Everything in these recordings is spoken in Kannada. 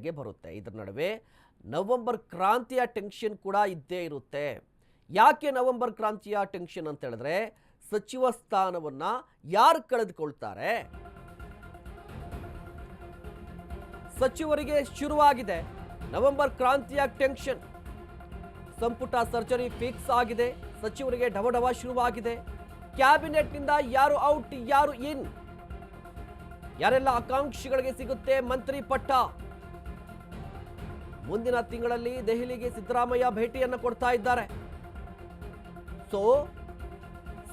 ಗೆ ಬರುತ್ತೆ. ಇದರ ನಡುವೆ ನವೆಂಬರ್ ಕ್ರಾಂತಿಯ ಟೆನ್ಷನ್ ಕೂಡ ಇದ್ದೇ ಇರುತ್ತೆ. ಯಾಕೆ ನವೆಂಬರ್ ಕ್ರಾಂತಿಯ ಟೆನ್ಷನ್ ಅಂತ ಹೇಳಿದ್ರೆ ಸಚಿವ ಸ್ಥಾನವನ್ನ ಯಾರು ಕಳೆದುಕೊಳ್ತಾರೆ? ಸಚಿವರಿಗೆ ಶುರುವಾಗಿದೆ ನವೆಂಬರ್ ಕ್ರಾಂತಿಯ ಟೆನ್ಷನ್. ಸಂಪುಟ ಸರ್ಜರಿ ಫಿಕ್ಸ್ ಆಗಿದೆ. ಸಚಿವರಿಗೆ ಡವಡವ ಶುರುವಾಗಿದೆ. ಕ್ಯಾಬಿನೆಟ್ನಿಂದ ಯಾರು ಔಟ್, ಯಾರು ಇನ್? ಯಾರೆಲ್ಲ ಆಕಾಂಕ್ಷಿಗಳಿಗೆ ಸಿಗುತ್ತೆ ಮಂತ್ರಿ ಪಟ್ಟ? ಮುಂದಿನ ತಿಂಗಳಲ್ಲಿ ದೆಹಲಿಗೆ ಸಿದ್ದರಾಮಯ್ಯ ಭೇಟಿಯನ್ನು ಕೊಡ್ತಾ ಇದ್ದಾರೆ. ಸೊ,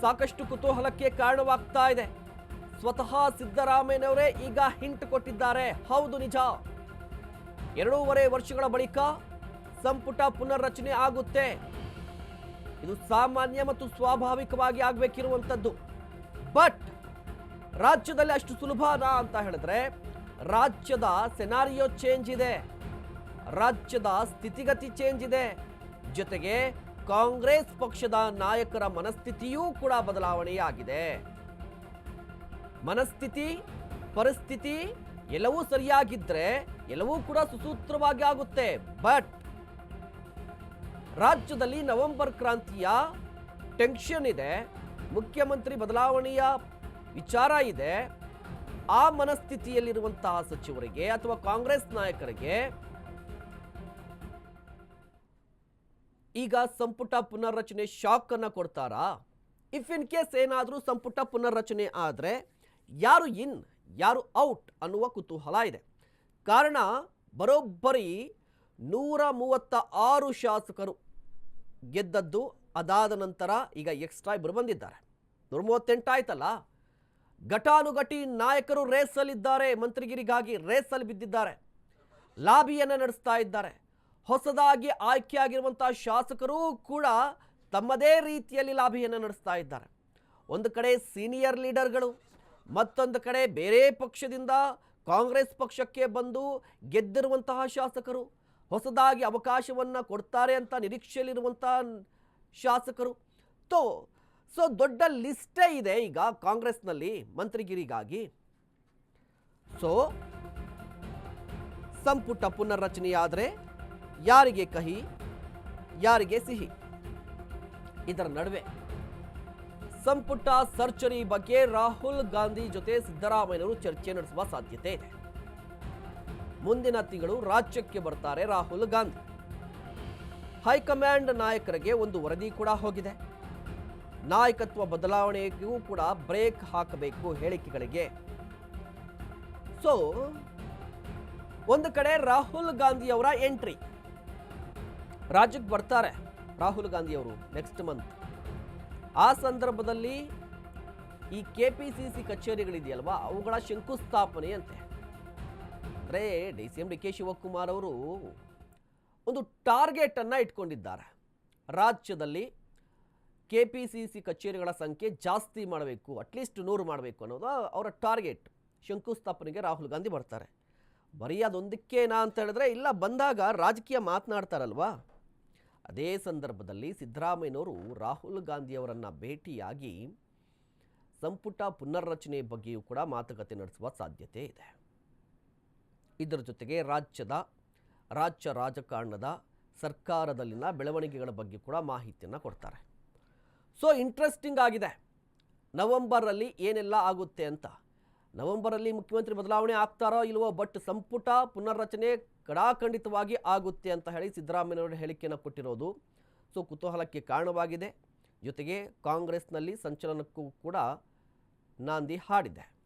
ಸಾಕಷ್ಟು ಕುತೂಹಲಕ್ಕೆ ಕಾರಣವಾಗ್ತಾ ಇದೆ. ಸ್ವತಃ ಸಿದ್ದರಾಮಯ್ಯನವರೇ ಈಗ ಹಿಂಟ್ ಕೊಟ್ಟಿದ್ದಾರೆ. ಹೌದು ನಿಜ. ಎರಡೂವರೆ ವರ್ಷಗಳ ಬಳಿಕ ಸಂಪುಟ ಪುನರ್ರಚನೆ ಆಗುತ್ತೆ. ಇದು ಸಾಮಾನ್ಯ ಮತ್ತು ಸ್ವಾಭಾವಿಕವಾಗಿ ಆಗಬೇಕಿರುವಂಥದ್ದು ಬಟ್, ರಾಜ್ಯದಲ್ಲಿ ಅಷ್ಟು ಸುಲಭನಾ ಅಂತ ಹೇಳಿದ್ರೆ, ರಾಜ್ಯದ ಸೆನಾರಿಯೋ ಚೇಂಜ್ ಇದೆ. ರಾಜ್ಯದ ಸ್ಥಿತಿಗತಿ ಚೇಂಜ್ ಇದೆ. ಜೊತೆಗೆ ಕಾಂಗ್ರೆಸ್ ಪಕ್ಷದ ನಾಯಕರ ಮನಸ್ಥಿತಿಯೂ ಕೂಡ ಬದಲಾವಣೆಯಾಗಿದೆ. ಮನಸ್ಥಿತಿ, ಪರಿಸ್ಥಿತಿ ಎಲ್ಲವೂ ಸರಿಯಾಗಿದ್ರೆ ಎಲ್ಲವೂ ಕೂಡ ಸುಸೂತ್ರವಾಗಿ ಆಗುತ್ತೆ. ಬಟ್ ರಾಜ್ಯದಲ್ಲಿ ನವೆಂಬರ್ ಕ್ರಾಂತಿಯ ಟೆನ್ಷನ್ ಇದೆ, ಮುಖ್ಯಮಂತ್ರಿ ಬದಲಾವಣೆಯ ವಿಚಾರ ಇದೆ. ಆ ಮನಸ್ಥಿತಿಯಲ್ಲಿರುವಂತಹ ಸಚಿವರಿಗೆ ಅಥವಾ ಕಾಂಗ್ರೆಸ್ ನಾಯಕರಿಗೆ ಈಗ ಸಂಪುಟ ಪುನರ್ರಚನೆ ಶಾಕ್ ಅನ್ನು ಕೊಡ್ತಾರಾ? ಇಫ್ ಇನ್ ಕೇಸ್ ಏನಾದರೂ ಸಂಪುಟ ಪುನರ್ರಚನೆ ಆದರೆ ಯಾರು ಇನ್ ಯಾರು ಔಟ್ ಅನ್ನುವ ಕುತೂಹಲ ಇದೆ. ಕಾರಣ, ಬರೋಬ್ಬರಿ ನೂರ ಮೂವತ್ತ ಆರು ಶಾಸಕರು ಗೆದ್ದದ್ದು, ಅದಾದ ನಂತರ ಈಗ ಎಕ್ಸ್ಟ್ರಾ ಇಬ್ಬರು ಬಂದಿದ್ದಾರೆ. ನೂರ ಮೂವತ್ತೆಂಟಾಯ್ತಲ್ಲ ಘಟಾನುಘಟಿ ನಾಯಕರು ರೇಸಲ್ಲಿದ್ದಾರೆ ಮಂತ್ರಿಗಿರಿಗಾಗಿ ರೇಸಲ್ಲಿ ಬಿದ್ದಿದ್ದಾರೆ. ಲಾಬಿಯನ್ನು ನಡೆಸ್ತಾ ಇದ್ದಾರೆ. ಹೊಸದಾಗಿ ಆಯ್ಕೆಯಾಗಿರುವಂತಹ ಶಾಸಕರು ಕೂಡ ತಮ್ಮದೇ ರೀತಿಯಲ್ಲಿ ಲಾಭಿಯನ್ನು ನಡೆಸ್ತಾ ಇದ್ದಾರೆ. ಒಂದು ಕಡೆ ಸೀನಿಯರ್ ಲೀಡರ್ಗಳು, ಮತ್ತೊಂದು ಕಡೆ ಬೇರೆ ಪಕ್ಷದಿಂದ ಕಾಂಗ್ರೆಸ್ ಪಕ್ಷಕ್ಕೆ ಬಂದು ಗೆದ್ದಿರುವಂತಹ ಶಾಸಕರು, ಹೊಸದಾಗಿ ಅವಕಾಶವನ್ನು ಕೊಡ್ತಾರೆ ಅಂತ ನಿರೀಕ್ಷೆಯಲ್ಲಿರುವಂತಹ ಶಾಸಕರು. ತೋ, ಸೊ ದೊಡ್ಡ ಲಿಸ್ಟೇ ಇದೆ ಈಗ ಕಾಂಗ್ರೆಸ್ನಲ್ಲಿ ಮಂತ್ರಿಗಿರಿಗಾಗಿ. ಸೊ, ಸಂಪುಟ ಪುನರ್ರಚನೆಯಾದರೆ ಯಾರಿಗೆ ಕಹಿ, ಯಾರಿಗೆ ಸಿಹಿ? ಇದರ ನಡುವೆ ಸಂಪುಟ ಸರ್ಜರಿ ಬಗ್ಗೆ ರಾಹುಲ್ ಗಾಂಧಿ ಜೊತೆ ಸಿದ್ದರಾಮಯ್ಯನವರು ಚರ್ಚೆ ನಡೆಸುವ ಸಾಧ್ಯತೆ ಇದೆ. ಮುಂದಿನ ತಿಂಗಳು ರಾಜ್ಯಕ್ಕೆ ಬರ್ತಾರೆ ರಾಹುಲ್ ಗಾಂಧಿ. ಹೈಕಮಾಂಡ್ ನಾಯಕರಿಗೆ ಒಂದು ವರದಿ ಕೂಡ ಹೋಗಿದೆ. ನಾಯಕತ್ವ ಬದಲಾವಣೆಗೂ ಕೂಡ ಬ್ರೇಕ್ ಹಾಕಬೇಕು ಹೇಳಿಕೆಗಳಿಗೆ. ಸೊ ಒಂದು ಕಡೆ ರಾಹುಲ್ ಗಾಂಧಿ ಅವರ ಎಂಟ್ರಿ. ರಾಜ್ಯಕ್ಕೆ ಬರ್ತಾರೆ. ರಾಹುಲ್ ಗಾಂಧಿ ಅವರು ನೆಕ್ಸ್ಟ್ ಮಂತ್ ಆ ಸಂದರ್ಭದಲ್ಲಿ ಈ ಕೆ ಪಿ ಸಿ ಸಿ ಕಚೇರಿಗಳಿದೆಯಲ್ವಾ? ಅವುಗಳ ಶಂಕುಸ್ಥಾಪನೆಯಂತೆ. ಅಂದರೆ D C M D K Shivakumar ಅವರು ಒಂದು ಟಾರ್ಗೆಟನ್ನು ಇಟ್ಕೊಂಡಿದ್ದಾರೆ. ರಾಜ್ಯದಲ್ಲಿ ಕೆ ಪಿ ಸಿ ಸಿ ಕಚೇರಿಗಳ ಸಂಖ್ಯೆ ಜಾಸ್ತಿ ಮಾಡಬೇಕು ಅಟ್ಲೀಸ್ಟ್ ನೂರು ಮಾಡಬೇಕು ಅನ್ನೋದು ಅವರ ಟಾರ್ಗೆಟ್ ಶಂಕುಸ್ಥಾಪನೆಗೆ ರಾಹುಲ್ ಗಾಂಧಿ ಬರ್ತಾರೆ. ಬರೀ ಅದೊಂದಕ್ಕೇನಾ ಅಂತ ಹೇಳಿದ್ರೆ, ಇಲ್ಲ, ಬಂದಾಗ ರಾಜಕೀಯ ಮಾತನಾಡ್ತಾರಲ್ವಾ? ಅದೇ ಸಂದರ್ಭದಲ್ಲಿ ಸಿದ್ದರಾಮಯ್ಯನವರು ರಾಹುಲ್ ಗಾಂಧಿಯವರನ್ನು ಭೇಟಿಯಾಗಿ ಸಂಪುಟ ಪುನರ್ರಚನೆ ಬಗ್ಗೆಯೂ ಕೂಡ ಮಾತುಕತೆ ನಡೆಸುವ ಸಾಧ್ಯತೆ ಇದೆ. ಇದರ ಜೊತೆಗೆ ರಾಜ್ಯದ, ರಾಜ್ಯ ರಾಜಕಾರಣದ ಸರ್ಕಾರದಲ್ಲಿನ ಬೆಳವಣಿಗೆಗಳ ಬಗ್ಗೆ ಕೂಡ ಮಾಹಿತಿಯನ್ನು ಕೊಡ್ತಾರೆ. ಸೊ ಇಂಟ್ರೆಸ್ಟಿಂಗ್ ಆಗಿದೆ. ನವೆಂಬರಲ್ಲಿ ಏನೆಲ್ಲ ಆಗುತ್ತೆ ಅಂತ. ನವೆಂಬರಲ್ಲಿ ಮುಖ್ಯಮಂತ್ರಿ ಬದಲಾವಣೆ ಆಗ್ತಾರೋ ಇಲ್ವೋ ಬಟ್ ಸಂಪುಟ ಪುನರ್ರಚನೆ ಕಡಾಖಂಡಿತವಾಗಿ ಆಗುತ್ತೆ ಅಂತ ಹೇಳಿ ಸಿದ್ದರಾಮಯ್ಯನವರು ಹೇಳಿಕೆಯನ್ನು ಕೊಟ್ಟಿರೋದು. ಸೊ, ಕುತೂಹಲಕ್ಕೆ ಕಾರಣವಾಗಿದೆ. ಜೊತೆಗೆ ಕಾಂಗ್ರೆಸ್ನಲ್ಲಿ ಸಂಚಲನಕ್ಕೂ ಕೂಡ ನಾಂದಿ ಹಾಡಿದೆ.